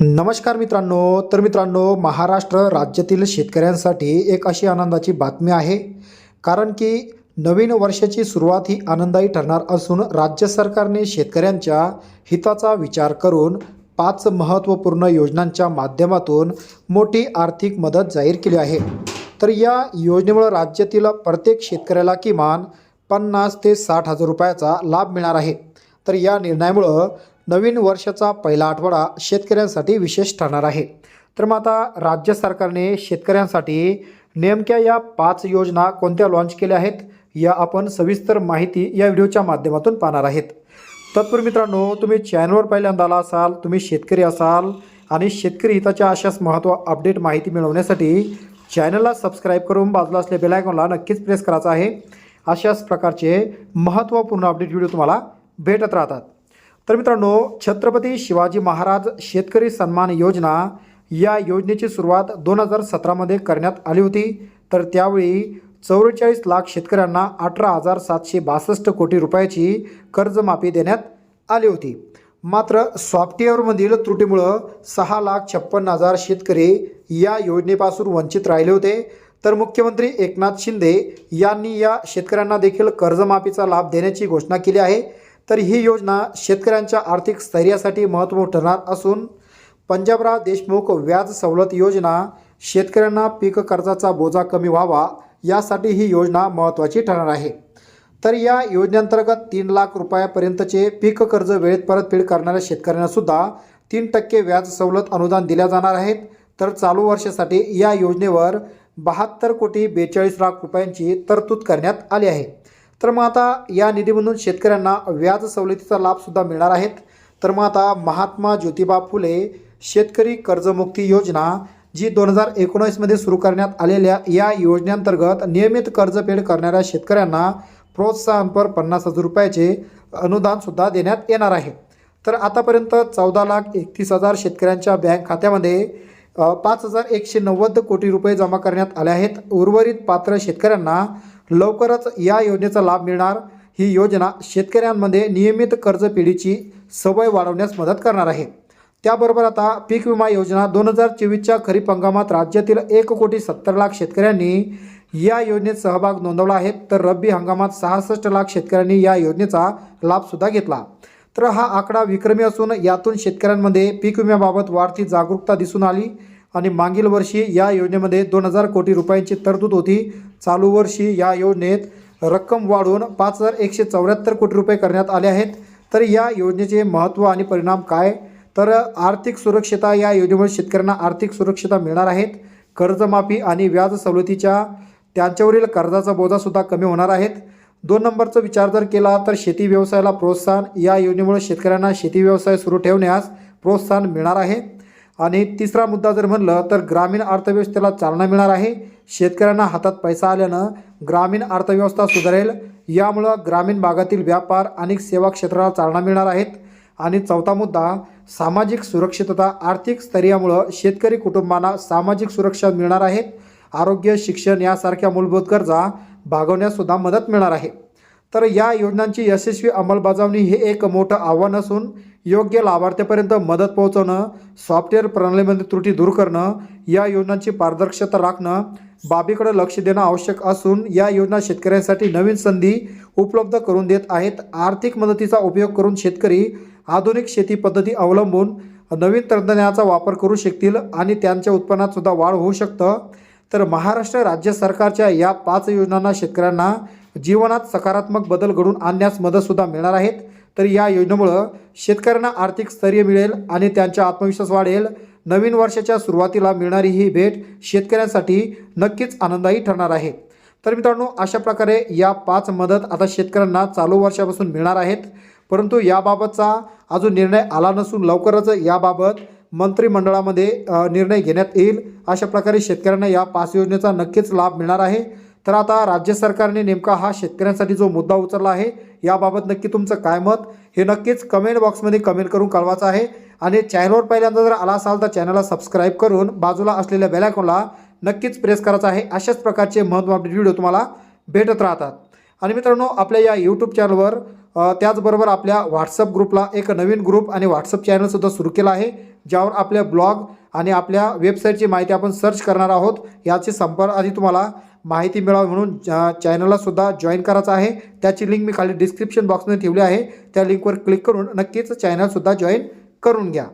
नमस्कार मित्रांनो. तर मित्रांनो महाराष्ट्र राज्यातील शेतकऱ्यांसाठी एक अशी आनंदाची बातमी आहे. कारण की नवीन वर्षाची सुरुवात ही आनंदायी ठरणार असून राज्य सरकारने शेतकऱ्यांच्या हिताचा विचार करून पाच महत्त्वपूर्ण योजनांच्या माध्यमातून मोठी आर्थिक मदत जाहीर केली आहे. तर या योजनेमुळे राज्यातील प्रत्येक शेतकऱ्याला किमान पन्नास ते साठ हजार रुपयाचा लाभ मिळणार आहे. तर या निर्णयामुळं नवीन वर्षाचा पहिला आठवडा शेतकऱ्यांसाठी विशेष ठरणार आहे. तर मग आता राज्य सरकारने शेतकऱ्यांसाठी नेमक्या या पाच योजना कोणत्या लॉन्च केल्या आहेत या आपण सविस्तर माहिती या व्हिडिओच्या माध्यमातून पाहणार आहेत. तत्पूर्वी मित्रांनो तुम्ही चॅनलवर पहिल्यांदा आला असाल तुम्ही शेतकरी असाल आणि शेतकरी हिताच्या अशाच महत्त्व अपडेट माहिती मिळवण्यासाठी चॅनलला सबस्क्राईब करून बाजूला असलेल्या बेलायकॉनला नक्कीच प्रेस करायचा आहे. अशाच प्रकारचे महत्त्वपूर्ण अपडेट व्हिडिओ तुम्हाला भेटत राहतात. तर मित्रांनो छत्रपती शिवाजी महाराज शेतकरी सन्मान योजना या योजनेची सुरुवात दोन हजार सतरामध्ये करण्यात आली होती. तर त्यावेळी चौवेचाळीस लाख शेतकऱ्यांना अठरा हजार सातशे बासष्ट कोटी रुपयाची कर्जमाफी देण्यात आली होती. मात्र सॉफ्टवेअरमधील त्रुटीमुळं सहा लाख छप्पन्न हजार शेतकरी या योजनेपासून वंचित राहिले होते. तर मुख्यमंत्री एकनाथ शिंदे यांनी या शेतकऱ्यांना देखील कर्जमाफीचा लाभ देण्याची घोषणा केली आहे. तर ही योजना शेतकऱ्यांच्या आर्थिक स्थैर्यासाठी महत्त्व ठरणार असून पंजाबराव देशमुख व्याज सवलत योजना शेतकऱ्यांना पीक कर्जाचा बोजा कमी व्हावा यासाठी ही योजना महत्त्वाची ठरणार आहे. तर या योजनेअंतर्गत तीन लाख रुपयापर्यंतचे पीक कर्ज वेळेत परतफेड करणाऱ्या शेतकऱ्यांनासुद्धा तीन टक्के व्याज सवलत अनुदान दिल्या जाणार आहेत. तर चालू वर्षासाठी या योजनेवर बहात्तर कोटी बेचाळीस लाख रुपयांची तरतूद करण्यात आली आहे. तर मग आता या निधीमधून शेतकऱ्यांना व्याज सवलतीचा लाभसुद्धा मिळणार आहेत. तर मग आता महात्मा ज्योतिबा फुले शेतकरी कर्जमुक्ती योजना जी दोन हजार एकोणीसमध्ये सुरू करण्यात आलेल्या या योजनेअंतर्गत नियमित कर्जफेड करणाऱ्या शेतकऱ्यांना प्रोत्साहनपर पन्नास हजार रुपयाचे अनुदानसुद्धा देण्यात येणार आहे. तर आतापर्यंत चौदा लाख एकतीस हजार शेतकऱ्यांच्या बँक खात्यामध्ये पाच हजार एकशे नव्वद कोटी रुपये जमा करण्यात आले आहेत. उर्वरित पात्र शेतकऱ्यांना लवकरच या योजनेचा लाभ मिळणार. ही योजना शेतकऱ्यांमध्ये नियमित कर्जफेडीची सवय वाढवण्यास मदत करणार आहे. त्याबरोबर आता पीक विमा योजना दोन हजार चोवीसच्या खरीप हंगामात राज्यातील एक कोटी सत्तर लाख शेतकऱ्यांनी या योजनेत सहभाग नोंदवला आहे. तर रब्बी हंगामात सहासष्ट लाख शेतकऱ्यांनी या योजनेचा लाभसुद्धा घेतला. तर हा आकडा विक्रमी असून यातून शेतकऱ्यांमध्ये पीक विम्याबाबत वाढती जागरूकता दिसून आली. आणि मागील वर्षी या योजनेमध्ये दोन हजार कोटी रुपयांची तरतूद होती. चालू वर्षी या योजनेत रक्कम वाढवून पाच हजार एकशे चौऱ्याहत्तर कोटी रुपये करण्यात आले आहेत. तर या योजनेचे महत्त्व आणि परिणाम काय? तर आर्थिक सुरक्षता या योजनेमुळे शेतकऱ्यांना आर्थिक सुरक्षता मिळणार आहेत कर्जमाफी आणि व्याज सवलतीच्या त्यांच्यावरील कर्जाचा बोजासुद्धा कमी होणार आहेत दोन नंबरचा विचार जर केला तर शेती व्यवसायाला प्रोत्साहन या योजनेमुळे शेतकऱ्यांना शेती व्यवसाय सुरू ठेवण्यास प्रोत्साहन मिळणार आहे. आणि तिसरा मुद्दा जर म्हणलं तर ग्रामीण अर्थव्यवस्थेला चालना मिळणार आहे. शेतकऱ्यांना हातात पैसा आल्यानं ग्रामीण अर्थव्यवस्था सुधारेल. यामुळं ग्रामीण भागातील व्यापार आणि सेवा क्षेत्राला चालना मिळणार आहेत. आणि चौथा मुद्दा सामाजिक सुरक्षितता. आर्थिक स्थैर्यामुळं शेतकरी कुटुंबांना सामाजिक सुरक्षा मिळणार आहे. आरोग्य शिक्षण यासारख्या मूलभूत गरजा भागवण्याससुद्धा मदत मिळणार आहे. तर या योजनांची यशस्वी अंमलबजावणी हे एक मोठं आव्हान असून योग्य लाभार्थ्यापर्यंत मदत पोहोचवणं सॉफ्टवेअर प्रणालीमध्ये त्रुटी दूर करणं या योजनांची पारदर्शकता राखणं बाबीकडे लक्ष देणं आवश्यक असून या योजना शेतकऱ्यांसाठी नवीन संधी उपलब्ध करून देत आहेत. आर्थिक मदतीचा उपयोग करून शेतकरी आधुनिक शेती पद्धती अवलंबून नवीन तंत्रज्ञानाचा वापर करू शकतील आणि त्यांच्या उत्पन्नात सुद्धा वाढ होऊ शकतं. तर महाराष्ट्र राज्य सरकारच्या या पाच योजनांना शेतकऱ्यांना जीवनात सकारात्मक बदल घडून आणण्यास मदतसुद्धा मिळणार आहेत. तर या योजनेमुळं शेतकऱ्यांना आर्थिक स्थैर्य मिळेल आणि त्यांचा आत्मविश्वास वाढेल. नवीन वर्षाच्या सुरुवातीला मिळणारी ही भेट शेतकऱ्यांसाठी नक्कीच आनंददायी ठरणार आहे. तर मित्रांनो अशा प्रकारे या पाच मदत आता शेतकऱ्यांना चालू वर्षापासून मिळणार आहेत. परंतु याबाबतचा अजून निर्णय आला नसून लवकरच याबाबत मंत्रिमंडळामध्ये निर्णय घेण्यात येईल. अशा प्रकारे शेतकऱ्यांना या पाच योजनेचा नक्कीच लाभ मिळणार आहे. तर आता राज्य सरकारने नेमका हा शेतकऱ्यांसाठी जो मुद्दा उचलला आहे याबाबत नक्की तुमचं काय मत? हे नक्कीच कमेंट बॉक्समध्ये कमेंट करून कळवायचं आहे. आणि चॅनलवर पहिल्यांदा जर आला असाल तर चॅनलला सबस्क्राईब करून बाजूला असलेल्या बेलायकॉनला नक्कीच प्रेस करायचं आहे. अशाच प्रकारचे महत्त्व अपडेट व्हिडिओ तुम्हाला भेटत राहतात. आणि मित्रांनो आपल्या या यूट्यूब चॅनलवर त्याचबरोबर आपल्या व्हॉट्सअप ग्रुपला एक नवीन ग्रुप आणि व्हॉट्सअप चॅनलसुद्धा सुरू केला आहे ज्यावर आपल्या ब्लॉग आणि आपल्या वेबसाईटची माहिती आपण सर्च करणार आहोत. याची संपर्क आधी तुम्हाला माहिती मिळावी म्हणून चॅनललासुद्धा जॉईन करायचं आहे त्याची लिंक मी खाली डिस्क्रिप्शन बॉक्समध्ये ठेवली आहे. त्या लिंकवर क्लिक करून नक्कीच चॅनलसुद्धा जॉईन करून घ्या.